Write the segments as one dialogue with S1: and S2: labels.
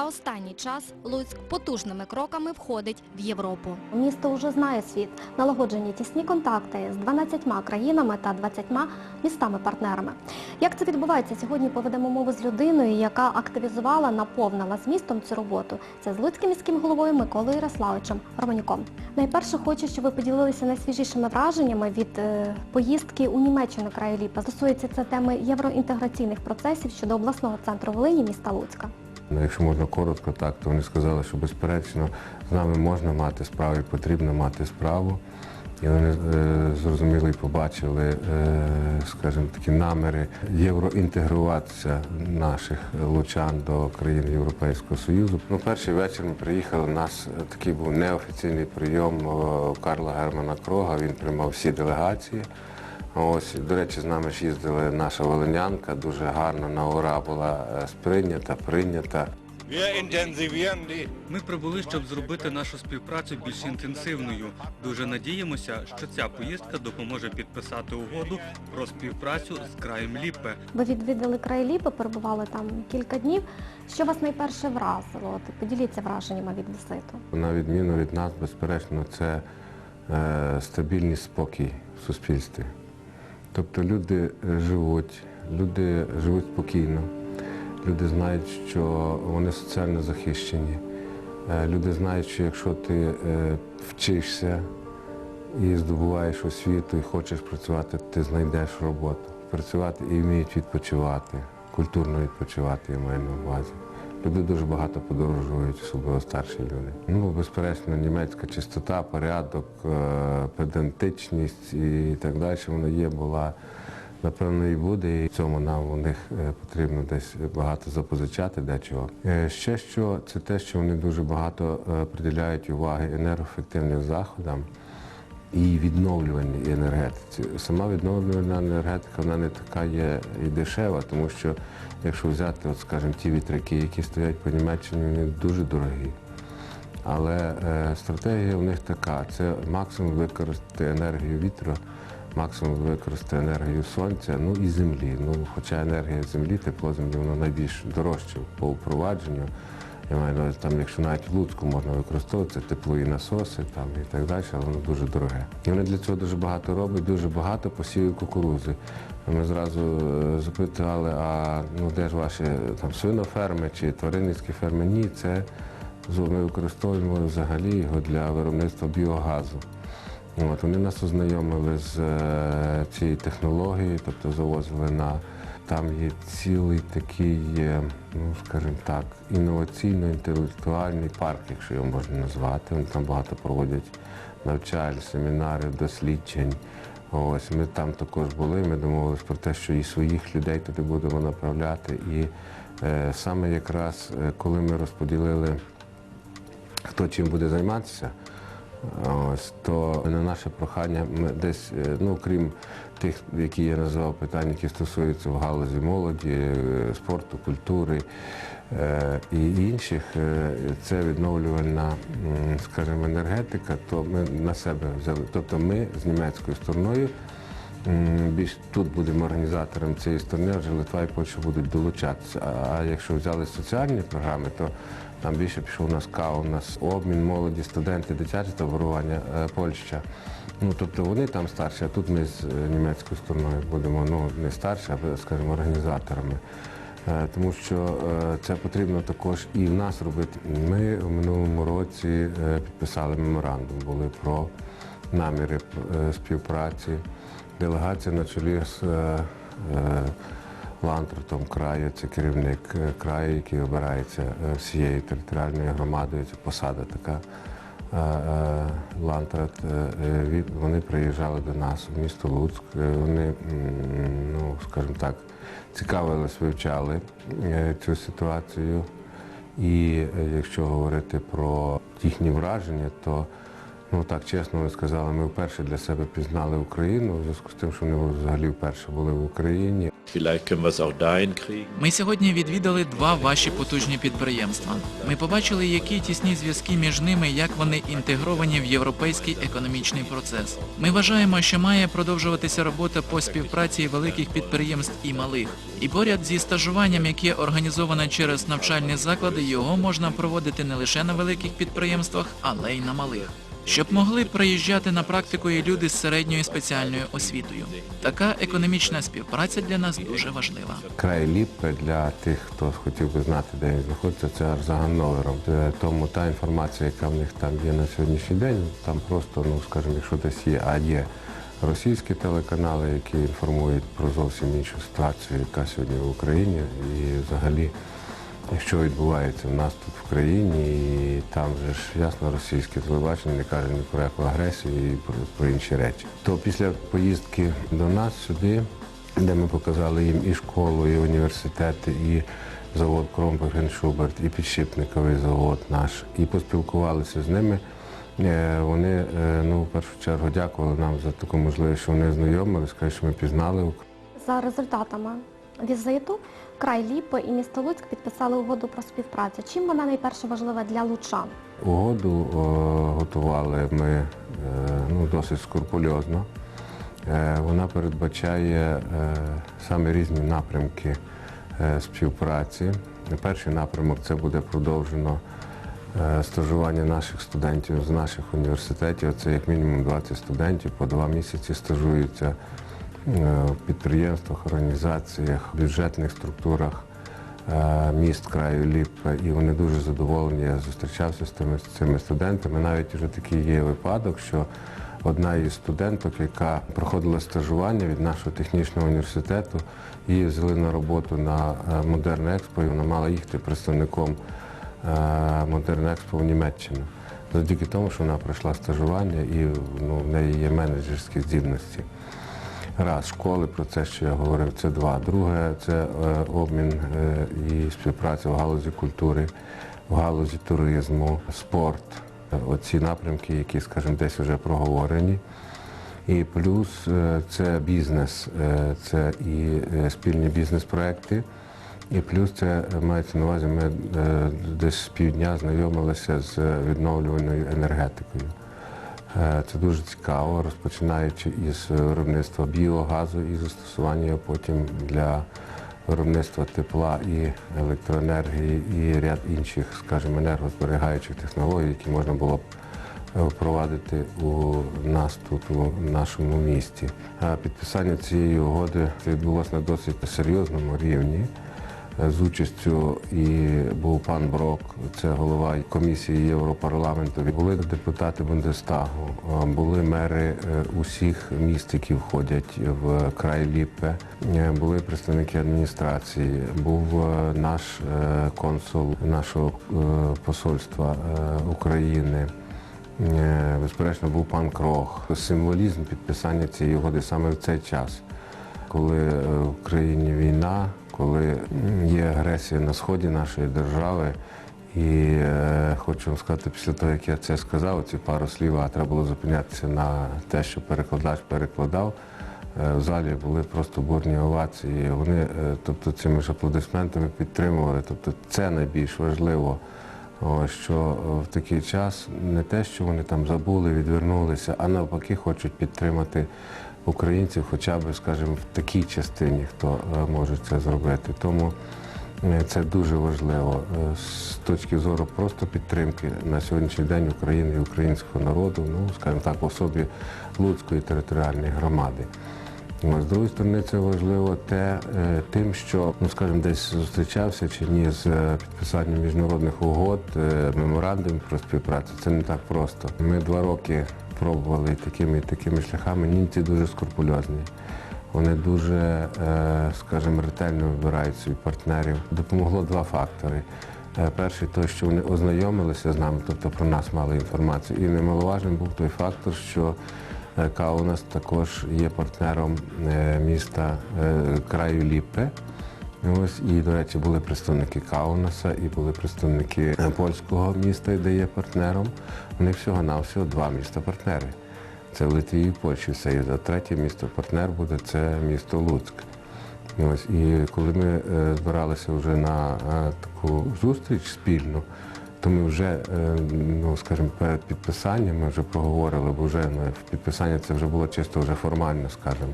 S1: За останній час Луцьк потужними кроками входить в Європу.
S2: Місто вже знає світ, налагоджені тісні контакти з 12 країнами та 20 містами-партнерами. Як це відбувається? Сьогодні поведемо мову з людиною, яка активізувала, наповнила змістом цю роботу. Це з Луцьким міським головою Миколою Ярославичем Романюком. Найперше хочу, щоб ви поділилися найсвіжішими враженнями від е, поїздки у Німеччину краю Ліпа. Стосується це теми євроінтеграційних процесів щодо обласного центру Волині міста Луцька.
S3: Ну, Якщо можна коротко, так, то вони сказали, що безперечно з нами можна мати справу і потрібно мати справу. І вони е, зрозуміли і побачили, е, скажімо, такі наміри євроінтегруватися наших лучан до країн Європейського Союзу. Ну, перший вечір ми приїхали, у нас такий був неофіційний прийом е, Карла Германа Крога, він приймав всі делегації. Ось, до речі, з нами ж їздила наша волинянка, дуже гарно на ура була е, сприйнята, прийнята.
S4: Ми прибули, щоб зробити нашу співпрацю більш інтенсивною. Дуже надіємося, що ця поїздка допоможе підписати угоду про співпрацю з краєм Ліппе.
S2: Ви відвідали край Ліпи, перебували там кілька днів. Що вас найперше вразило? Поділіться враженнями від візиту.
S3: На відміну від нас, безперечно, це е, стабільний спокій в суспільстві. Тобто люди е, живуть, люди живуть спокійно, люди знають, що вони соціально захищені. Е, Люди знають, що якщо ти е, вчишся і здобуваєш освіту і хочеш працювати, ти знайдеш роботу. Працювати і вміють відпочивати, культурно відпочивати, я маю на увазі. Люди дуже багато подорожують, особливо старші люди. Ну, безперечно, німецька чистота, порядок, е, педантичність і так далі, вона є, була, напевно, і буде. І в цьому нам у них е, потрібно десь багато запозичати дечого. Е, Ще що це те, що вони дуже багато приділяють уваги енергоефективним заходам і відновлювальній енергетиці. Сама відновлювальна енергетика вона не така є і дешева, тому що якщо взяти, от, скажімо, ті вітряки, які стоять по Німеччині, вони дуже дорогі. Але е, стратегія у них така: це максимум використати енергію вітру, максимум використати енергію сонця, ну і землі. Ну, хоча енергія землі, тепло землі, воно найбільш дорожче по впровадженню. Там, якщо навіть в Луцьку можна використовувати теплові насоси там, і так далі, але воно дуже дороге. І вони для цього дуже багато роблять, дуже багато посівів кукурузи. Ми зразу е, запитували, а ну де ж ваші там свиноферми чи тваринницькі ферми? Ні, це ми використовуємо взагалі його для виробництва біогазу. От, вони нас ознайомили з е, цією технологією, тобто завозили на там є цілий такий, е, ну скажімо так, інноваційно-інтелектуальний парк, якщо його можна назвати. Вони там багато проводять навчань, семінарів, досліджень. Ось ми там також були. Ми домовилися про те, що і своїх людей туди будемо направляти. І е, саме якраз е, коли ми розподілили, хто чим буде займатися. Ось то на наше прохання ми десь, е, ну крім тих, які я назвав питань, які стосуються в галузі молоді, е, спорту, культури е, і інших, це відновлювальна, скажімо, енергетика, то ми на себе взяли. Тобто ми з німецькою стороною. Більш тут будемо організатором цієї сторони, адже Литва і Польща будуть долучатися. А якщо взяли соціальні програми, то там більше пішов у нас КАУ, у нас обмін молоді, студенти, дитяче таборування, е, Польща. Ну, тобто вони там старші, а тут ми з е, німецькою стороною будемо ну, не старші, а скажімо, організаторами. Е, Тому що це потрібно також і в нас робити. Ми в минулому році підписали меморандум, були про наміри співпраці. Делегація на чолі з Лантротом краю, це керівник е, краю, який обирається е, всією територіальною громадою, це посада така. Е, Лантрат, вони приїжджали до нас у місто Луцьк. Вони, ну, скажімо так, цікавились, вивчали цю ситуацію. І якщо говорити про їхні враження, то ну так чесно вони сказали, ми вперше для себе пізнали Україну, в зв'язку з тим, що вони взагалі вперше були в Україні.
S5: Ми сьогодні відвідали два ваші потужні підприємства. Ми побачили, які тісні зв'язки між ними, як вони інтегровані в європейський економічний процес. Ми вважаємо, що має продовжуватися робота по співпраці великих підприємств і малих. І поряд зі стажуванням, яке організовано через навчальні заклади, його можна проводити не лише на великих підприємствах, але й на малих. Щоб могли приїжджати на практику і люди з середньою спеціальною освітою. Така економічна співпраця для нас дуже важлива.
S3: Край Ліппе для тих, хто хотів би знати, де він знаходиться, це Арзаганновером. Е, Тому та інформація, яка в них там є на сьогоднішній день, там просто, ну скажімо, якщо десь є, а є російські телеканали, які інформують про зовсім іншу ситуацію, яка сьогодні в Україні, і взагалі, що відбувається в нас тут в країні, і там же ж ясно російське телебачення не каже ні про яку агресію і про, про інші речі. То після поїздки до нас сюди де ми показали їм і школу, і університети, і завод Кромпеген Шуберт, і підшипниковий завод наш, і поспілкувалися з ними. Е, Вони е, ну, в першу чергу дякували нам за таку можливість, що вони знайомилися, що ми пізнали
S2: За результатами візиту край Ліпи і місто Луцьк підписали угоду про співпрацю. Чим вона найперше важлива для лучан?
S3: Угоду о, готували ми е, ну, досить скрупульозно. Е, Вона передбачає е, саме різні напрямки е, співпраці. Перший напрямок це буде продовжено е, стажування наших студентів з наших університетів. Це як мінімум 20 студентів по два місяці стажуються е, підприємствах, організаціях, бюджетних структурах е, міст краю Ліппе, і вони дуже задоволені. Я зустрічався з тими, з цими студентами. Навіть вже такий є випадок, що одна із студенток, яка проходила стажування від нашого технічного університету, її взяли на роботу на е, Модерн Експо, і вона мала їхати представником е, Модерн Експо в Німеччину. Завдяки тому, що вона пройшла стажування і ну, в неї є менеджерські здібності. Раз, школи, про це, що я говорив, це два. Друге, це е, обмін е, і співпраця в галузі культури, в галузі туризму, спорт. Оці напрямки, які, скажімо, десь вже проговорені. І плюс е, це бізнес, це і спільні бізнес-проекти. І плюс це мається на увазі, ми десь з півдня знайомилися з відновлюваною енергетикою. Е, Це дуже цікаво, розпочинаючи із виробництва біогазу і застосування його потім для виробництва тепла і електроенергії і ряд інших, скажімо, енергозберігаючих технологій, які можна було б е, впровадити у нас тут, у нашому місті. Е, Підписання цієї угоди відбулося на досить серйозному рівні. Е, З участю і був пан Брок, це голова комісії Європарламенту. Були депутати Бундестагу, е, були мери е, усіх міст, які входять в край Ліппе, е, були представники адміністрації, був наш консул нашого посольства України. Безперечно, був пан Крох. Символізм підписання цієї угоди саме в цей час, коли е, в країні війна, коли є агресія на сході нашої держави. І е, хочу вам сказати, після того, як я це сказав, ці пару слів, а треба було зупинятися на те, що перекладач перекладав. е, В залі були просто бурні овації. Вони, тобто, цими ж аплодисментами підтримували. Тобто, це найбільш важливо. Що е, в такий час не те, що вони там забули, відвернулися, а навпаки хочуть підтримати українців, хоча б, скажімо, в такій частині, хто е, може це зробити. Тому е, це дуже важливо з точки зору просто підтримки на сьогоднішній день України і українського народу, ну скажімо так, в особі Луцької територіальної громади. Ну, З другої сторони, це важливо те, е, тим, що, ну скажімо, десь зустрічався чи ні з е, підписанням міжнародних угод, е, меморандумів про співпрацю. Це не так просто. Ми два роки пробували такими і такими шляхами. Німці дуже скрупульозні. Вони дуже, скажімо, ретельно вибирають своїх партнерів. Допомогло два фактори. Перший той, що вони ознайомилися з нами, тобто про нас мали інформацію. І немаловажним був той фактор, що е, Каунас також є партнером е, міста е, краю Ліппе. Ось і, до речі, були представники Каунаса і були представники е, польського міста, де є партнером. Вони всього-навсього два міста-партнери. Це в Литві і Польщі все. І третє місто партнер буде це місто Луцьк. Ось, і коли ми збиралися вже на таку зустріч спільну, то ми вже, е, ну скажімо, перед підписанням ми вже проговорили, бо вже ну, підписання це вже було чисто вже формально, скажімо,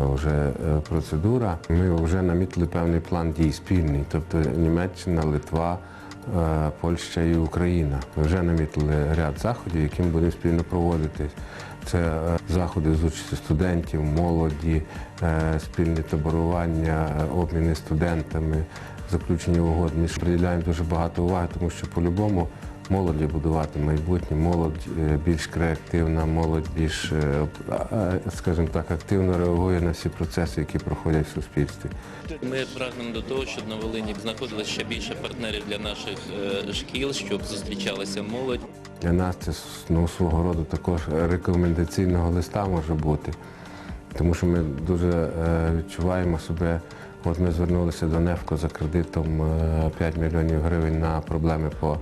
S3: е, вже е, процедура. Ми вже намітили певний план дій спільний, тобто Німеччина, Литва, Польща і Україна. Ми вже намітили ряд заходів, які ми будемо спільно проводити. Це заходи з участі студентів, молоді, е, спільні таборування, обміни студентами, заключення угод. Ми ж приділяємо дуже багато уваги, тому що по-любому молоді будувати майбутнє, молодь е, більш креативна, молодь більш, е, скажімо так, активно реагує на всі процеси, які проходять в суспільстві.
S6: Ми прагнемо до того, щоб на Волині знаходилося ще більше партнерів для наших е, шкіл, щоб зустрічалася молодь.
S3: Для нас це ну, свого роду також рекомендаційного листа може бути, тому що ми дуже відчуваємо себе. От ми звернулися до НЕФКО за кредитом е, 5 мільйонів гривень на проблеми по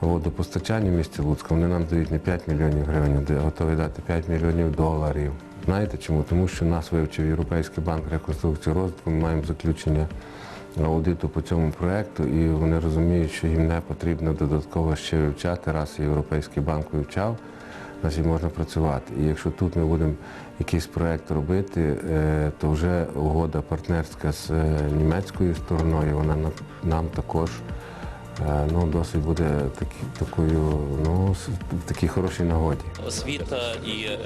S3: водопостачанню в місті Луцька. Вони нам дають не 5 мільйонів гривень, а готові дати 5 мільйонів доларів. Знаєте чому? Тому що нас вивчив Європейський банк реконструкції розвитку. Ми маємо заключення аудиту по цьому проєкту, і вони розуміють, що їм не потрібно додатково ще вивчати, раз Європейський банк вивчав, значить можна працювати. І якщо тут ми будемо якийсь проєкт робити, е, то вже угода партнерська з е, німецькою стороною, вона нам також е, ну, досить буде такі, такою, ну, в такій хорошій нагоді.
S6: Освіта і е,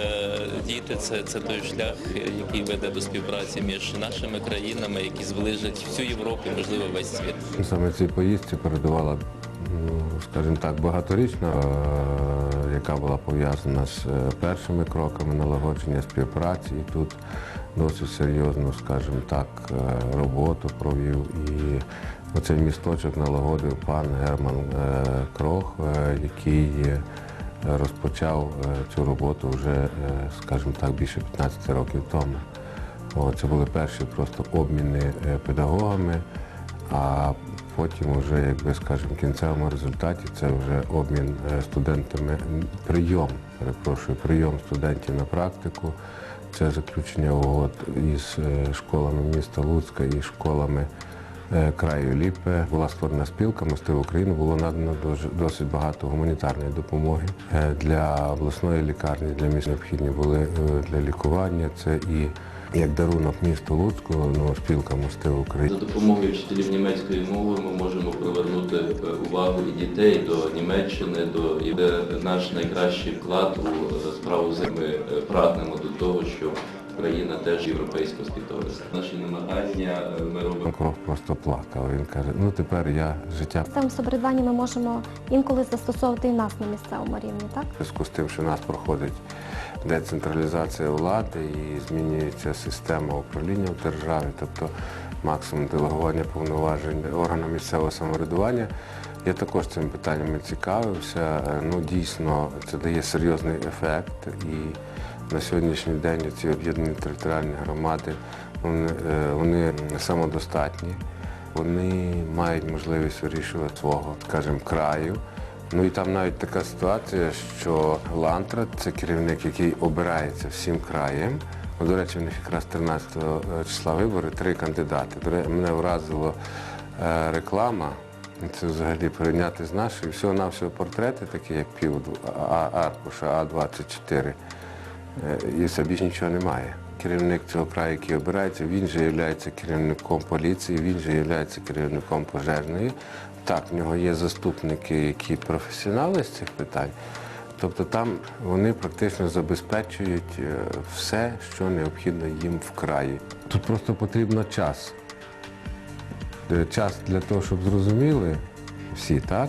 S6: діти це, це той шлях, який веде до співпраці між нашими країнами, які зближать всю Європу, і, можливо, весь світ.
S3: Саме цій поїздці передувала, ну, скажімо так, багаторічна, яка була пов'язана з е, першими кроками налагодження співпраці. І тут досить серйозну, скажімо так, е, роботу провів. І оцей місточок налагодив пан Герман е, Крох, який розпочав цю роботу вже, скажімо так, більше 15 років тому. Це були перші просто обміни педагогами, а потім вже, якби скажемо, кінцевому результаті це вже обмін е, студентами, прийом, перепрошую, прийом студентів на практику, це заключення угод із е, школами міста Луцька і школами е, краю Ліпе. Була створена спілка «Мости в Україну, було надано досить багато гуманітарної допомоги для обласної лікарні, для міст необхідні були для лікування. Це і як дарунок місту Луцьку, ну, спілка «Мости України. Україну».
S6: За допомогою вчителів німецької мови ми можемо привернути е, увагу і дітей до Німеччини, до і наш найкращий вклад у е, справу ми е, прагнемо до того, щоб Україна теж європейського співтовариства. Наші намагання е, ми робимо.
S3: Кров просто плакав. Він каже, ну тепер я життя
S2: В цьому самоврядуванні ми можемо інколи застосовувати і нас на місцевому рівні, так?
S3: В зв'язку з тим, що у нас проходить децентралізація влади і змінюється система управління в державі, тобто максимум делегування повноважень органам місцевого самоврядування. Я також цим питаннями цікавився. Е, Ну, дійсно, це дає серйозний ефект. І на сьогоднішній день ці об'єднані територіальні громади вони, е, вони самодостатні. Вони мають можливість вирішувати свого, скажімо, краю. Ну і там навіть така ситуація, що Лантра це керівник, який обирається всім краєм. Ну, До речі, в них якраз 13 числа вибори, три кандидати. Мене вразила е, реклама. Це взагалі порівняти з нашою. Всього-навсього портрети, такі як пів аркуша А24. Е, І все більш нічого немає. Керівник цього краю, який обирається, він же є керівником поліції, він же є керівником пожежної. Так, в нього є заступники, які професіонали з цих питань. Тобто там вони практично забезпечують е, все, що необхідно їм в краї. Тут просто потрібно час. Е, Час для того, щоб зрозуміли всі, так?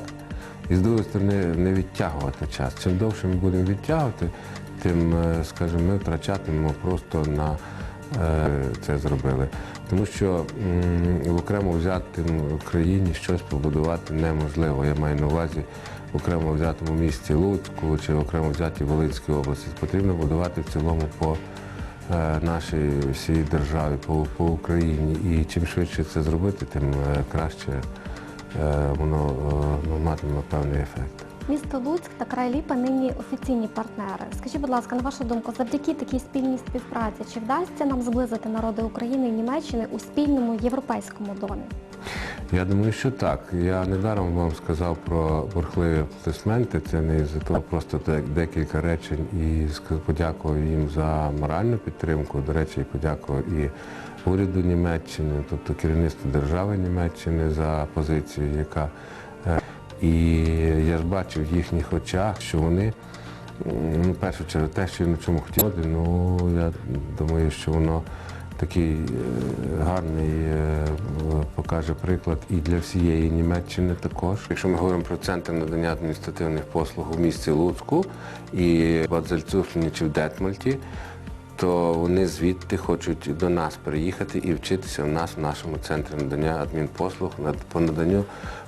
S3: І з другої сторони, не відтягувати час. Чим довше ми будемо відтягувати, тим, е, скажімо, ми втрачатимемо просто на е, це зробили. Тому що в окремо взятому країні щось побудувати неможливо. Я маю на увазі в окремо взятому місті Луцьку чи в окремо взятій Волинській області. Потрібно будувати в цілому по е, нашій всій державі, по, по Україні. І чим швидше це зробити, тим краще воно матиме певний ефект.
S2: Місто Луцьк та край Ліпа нині офіційні партнери. Скажіть, будь ласка, на вашу думку, завдяки такій спільній співпраці, чи вдасться нам зблизити народи України і Німеччини у спільному європейському домі?
S3: Я думаю, що так. Я недаром вам сказав про бурхливі аплодисменти. Це не із-за того, просто де- декілька речень і подякував їм за моральну підтримку. До речі, подякував і уряду Німеччини, тобто керівництву держави Німеччини за позицію, яка і я ж бачив в їхніх очах, що вони ну, першу чергу те, що я на чому хотів, ну я думаю, що воно такий е, гарний е, покаже приклад і для всієї Німеччини також. Якщо ми говоримо про центр надання адміністративних послуг у місті Луцьку і в Адзельцуфлені чи в Детмальті, то вони звідти хочуть до нас приїхати і вчитися в нас, в нашому центрі надання адмінпослуг, по наданню,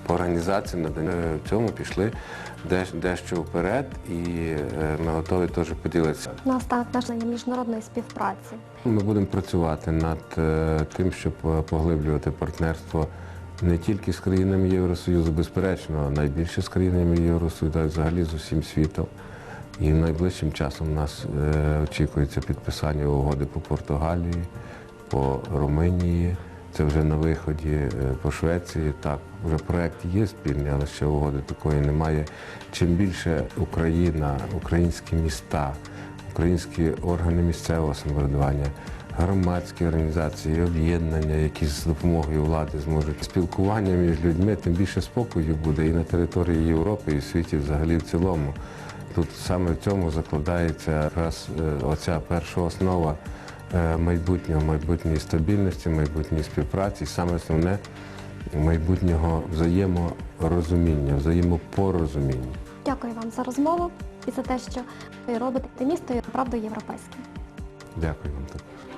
S3: по організації надання. Е, В цьому пішли дещо вперед, і е, ми готові теж поділитися.
S2: Наостанок нашої міжнародної співпраці.
S3: Ми будемо працювати над е, тим, щоб поглиблювати партнерство не тільки з країнами Євросоюзу, безперечно, а найбільше з країнами Євросоюзу, а взагалі з усім світом. І найближчим часом у нас е, очікується підписання угоди по Португалії, по Румунії. Це вже на виході е, по Швеції. Так, вже проект є спільний, але ще угоди такої немає. Чим більше Україна, українські міста, українські органи місцевого самоврядування, громадські організації, об'єднання, які з допомогою влади зможуть спілкування між людьми, тим більше спокою буде і на території Європи, і в світі взагалі в цілому. Тут саме в цьому закладається якраз е, оця перша основа е, майбутнього, майбутньої стабільності, майбутньої співпраці, саме основне майбутнього взаєморозуміння, взаємопорозуміння.
S2: Дякую вам за розмову і за те, що ви робите місто правду європейським.
S3: Дякую вам також.